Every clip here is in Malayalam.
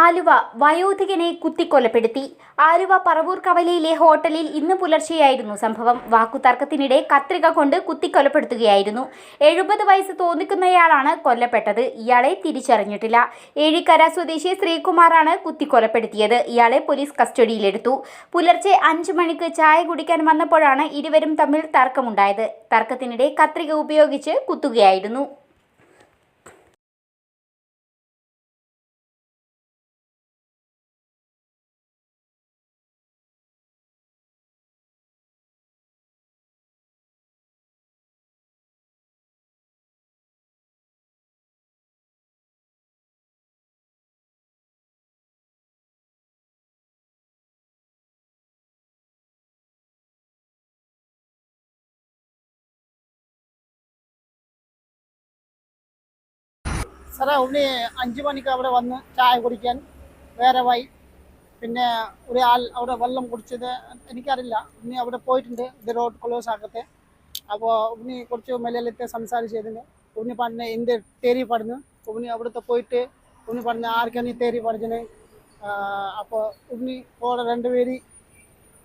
ആലുവ വയോധികനെ കുത്തിക്കൊലപ്പെടുത്തി. ആലുവ പറവൂർ കവലയിലെ ഹോട്ടലിൽ ഇന്ന് പുലർച്ചെയായിരുന്നു സംഭവം. വാക്കുതർക്കത്തിനിടെ കത്രിക കൊണ്ട് കുത്തിക്കൊലപ്പെടുത്തുകയായിരുന്നു. എഴുപത് വയസ്സ് തോന്നിക്കുന്നയാളാണ് കൊല്ലപ്പെട്ടത്. ഇയാളെ തിരിച്ചറിഞ്ഞിട്ടില്ല. ഏഴിക്കര സ്വദേശി ശ്രീകുമാറാണ് കുത്തിക്കൊലപ്പെടുത്തിയത്. ഇയാളെ പോലീസ് കസ്റ്റഡിയിലെടുത്തു. പുലർച്ചെ അഞ്ചു മണിക്ക് ചായ കുടിക്കാൻ വന്നപ്പോഴാണ് ഇരുവരും തമ്മിൽ തർക്കമുണ്ടായത്. തർക്കത്തിനിടെ കത്രിക ഉപയോഗിച്ച് കുത്തുകയായിരുന്നു. സാറേ ഉണ്ണി അഞ്ച് മണിക്ക് അവിടെ വന്ന് ചായ കുടിക്കാൻ വേറെ വൈ പിന്നെ ഒരാൾ അവിടെ വെള്ളം കുടിച്ചത് എനിക്കറിയില്ല. ഉണ്ണി അവിടെ പോയിട്ടുണ്ട് ഇത് റോഡ് ക്ലോസ് ആക്കത്തെ അപ്പോൾ ഉണ്ണി കുറച്ച് മലയാളത്തെ സംസാരിച്ചതിന് ഉണ്ണി പറഞ്ഞ എന്റെ തേരി പറഞ്ഞു ഉണ്ണി അവിടുത്തെ പോയിട്ട് ഉണ്ണി പറഞ്ഞ ആർക്കാണ് ഈ തേരി പറഞ്ഞത് അപ്പോൾ ഉണ്ണി പോലെ രണ്ടുപേര്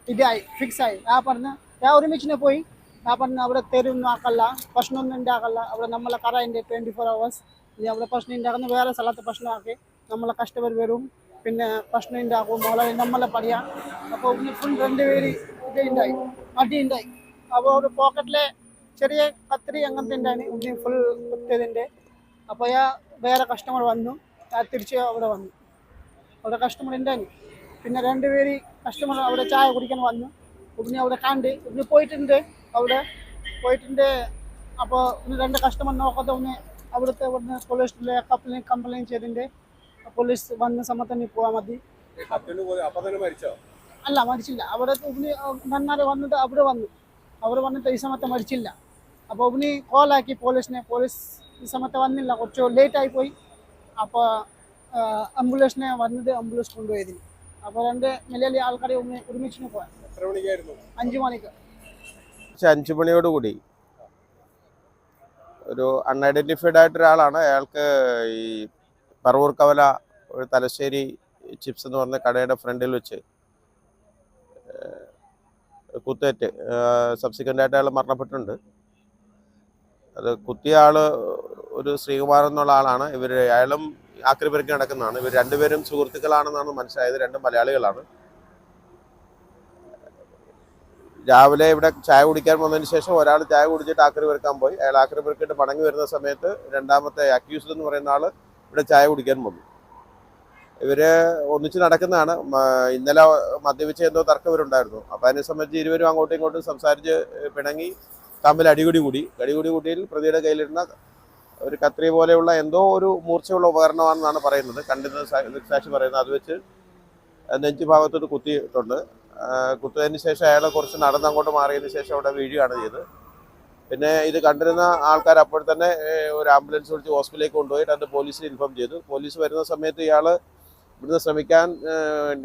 ഇതായി ഫിക്സായി ആ പറഞ്ഞ ഞാൻ ഒരുമിച്ചിനെ പോയി പറഞ്ഞ് അവിടെ തെരുവൊന്നും ആക്കല്ല ഭക്ഷണമൊന്നും ഉണ്ടാക്കല്ല. അവിടെ നമ്മളെ കറയുണ്ട് ട്വന്റി ഫോർ അവേഴ്സ് ഇനി അവിടെ ഭക്ഷണം ഉണ്ടാക്കുന്ന വേറെ സ്ഥലത്ത് ഭക്ഷണമാക്കി നമ്മളെ കസ്റ്റമർ വരും. പിന്നെ ഭക്ഷണം ഉണ്ടാക്കും. മോളെ നമ്മളെ പണിയാ. അപ്പോൾ ഫുൾ രണ്ട് രണ്ടുപേര് ഇത് ഉണ്ടായി. അടി ഉണ്ടായി. അപ്പോൾ ഒരു പോക്കറ്റിലെ ചെറിയ കത്തിരി അങ്ങനത്തെ ഉണ്ടായി ഉണ്ണി ഫുൾ കുത്തിയതിന്റെ. അപ്പോൾ ആ വേറെ കസ്റ്റമർ വന്നു. തിരിച്ച് അവിടെ വന്നു. അവിടെ കസ്റ്റമർ ഉണ്ടായി. പിന്നെ രണ്ടുപേര് കസ്റ്റമർ അവിടെ ചായ കുടിക്കാൻ വന്നു. ഉടനെ അവിടെ കണ്ട്. ഉടനെ പോയിട്ടുണ്ട്. അവിടെ പോയിട്ടുണ്ട്. അപ്പോൾ ഒന്ന് രണ്ട് കസ്റ്റമർ നോക്കാതെ ഒന്ന് അവിടുത്തെ ഇവിടുന്ന് പോലീസിലെ കംപ്ലൈന്റ് കംപ്ലൈന്റ് ചെയ്തിട്ടുണ്ട്. പോലീസ് വന്ന സമയത്ത് തന്നെ പോവാൻ മതി. അല്ല മരിച്ചില്ല. അവിടെ ഉബിനി നന്നാരെ വന്നത് അവിടെ വന്നു. അവിടെ വന്നിട്ട് ഈ സമയത്ത് മരിച്ചില്ല. അപ്പോൾ ഉബിനി കോളാക്കി പോലീസിനെ പോലീസ് ഈ സമയത്ത് വന്നില്ല. കുറച്ച് ലേറ്റ് ആയി പോയി. അപ്പോൾ ആംബുലൻസിനെ വന്നത് ആംബുലൻസ് കൊണ്ടുപോയതിന്. അപ്പോൾ രണ്ട് മലയാളി ആൾക്കാരെ ഒന്ന് ഒരുമിച്ചിന് പോയാൽ അഞ്ച് മണിക്ക്. പക്ഷെ അഞ്ചു മണിയോടുകൂടി. ഒരു അൺഐഡന്റിഫൈഡ് ആയിട്ട് ഒരാളാണ് അയാൾക്ക് ഈ പറവൂർ കവല ഒരു തലശ്ശേരി ചിപ്സ് എന്ന് പറഞ്ഞ കടയുടെ ഫ്രണ്ടിൽ വെച്ച് കുത്തേറ്റ് സബ്സിക്വന്റ് ആയിട്ട് അയാൾ മരണപ്പെട്ടിട്ടുണ്ട്. അത് കുത്തിയ ആൾ ഒരു ശ്രീകുമാർ എന്നുള്ള ആളാണ്. ഇവർ അയാളും ആക്രിപെരുക്കി നടക്കുന്നതാണ്. ഇവർ രണ്ടുപേരും സുഹൃത്തുക്കളാണെന്നാണ് മനസ്സിലായത്. രണ്ടും മലയാളികളാണ്. രാവിലെ ഇവിടെ ചായ കുടിക്കാൻ വന്നതിന് ശേഷം ഒരാൾ ചായ കുടിച്ചിട്ട് ആക്രി പെറുക്കാൻ പോയി. അയാൾ ആക്രി പെറുക്കിട്ട് മടങ്ങി വരുന്ന സമയത്ത് രണ്ടാമത്തെ അക്യൂസ്ഡ് എന്ന് പറയുന്ന ആൾ ഇവിടെ ചായ കുടിക്കാൻ വന്നു. ഇവർ ഒന്നിച്ച് നടക്കുന്നതാണ്. ഇന്നലെ മദ്യപിച്ച എന്തോ തർക്കം ഇവരുണ്ടായിരുന്നു. അപ്പം അതിനെ സംബന്ധിച്ച് ഇരുവരും അങ്ങോട്ടും ഇങ്ങോട്ടും സംസാരിച്ച് പിണങ്ങി തമ്മിൽ അടികുടി കൂടി. അടിപിടി കൂടിയിൽ പ്രതിയുടെ കയ്യിലിരുന്ന ഒരു കത്രി പോലെയുള്ള എന്തോ ഒരു മൂർച്ചയുള്ള ഉപകരണമാണെന്നാണ് പറയുന്നത്. കണ്ടിരുന്ന സാക്ഷി പറയുന്നത്. അത് വെച്ച് നെഞ്ചു ഭാഗത്തോട്ട് കുത്തിയിട്ടുണ്ട്. കുത്തതിന് ശേഷം അയാൾ കുറച്ച് നടന്നങ്ങോട്ട് മാറിയതിന് ശേഷം അവിടെ വീഴുകയാണ് ചെയ്തത്. പിന്നെ ഇത് കണ്ടിരുന്ന ആൾക്കാർ അപ്പോൾ തന്നെ ഒരു ആംബുലൻസ് വിളിച്ച് ഹോസ്പിറ്റലിലേക്ക് കൊണ്ടുപോയിട്ട് അത് പോലീസിന് ഇൻഫോം ചെയ്തു. പോലീസ് വരുന്ന സമയത്ത് ഇയാൾ ഇവിടുന്ന് ശ്രമിക്കാൻ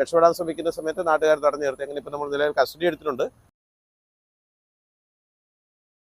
രക്ഷപ്പെടാൻ ശ്രമിക്കുന്ന സമയത്ത് നാട്ടുകാർ തടഞ്ഞു നിർത്തി. അങ്ങനെ ഇപ്പം നമ്മൾ നിലവിൽ കസ്റ്റഡി എടുത്തിട്ടുണ്ട്.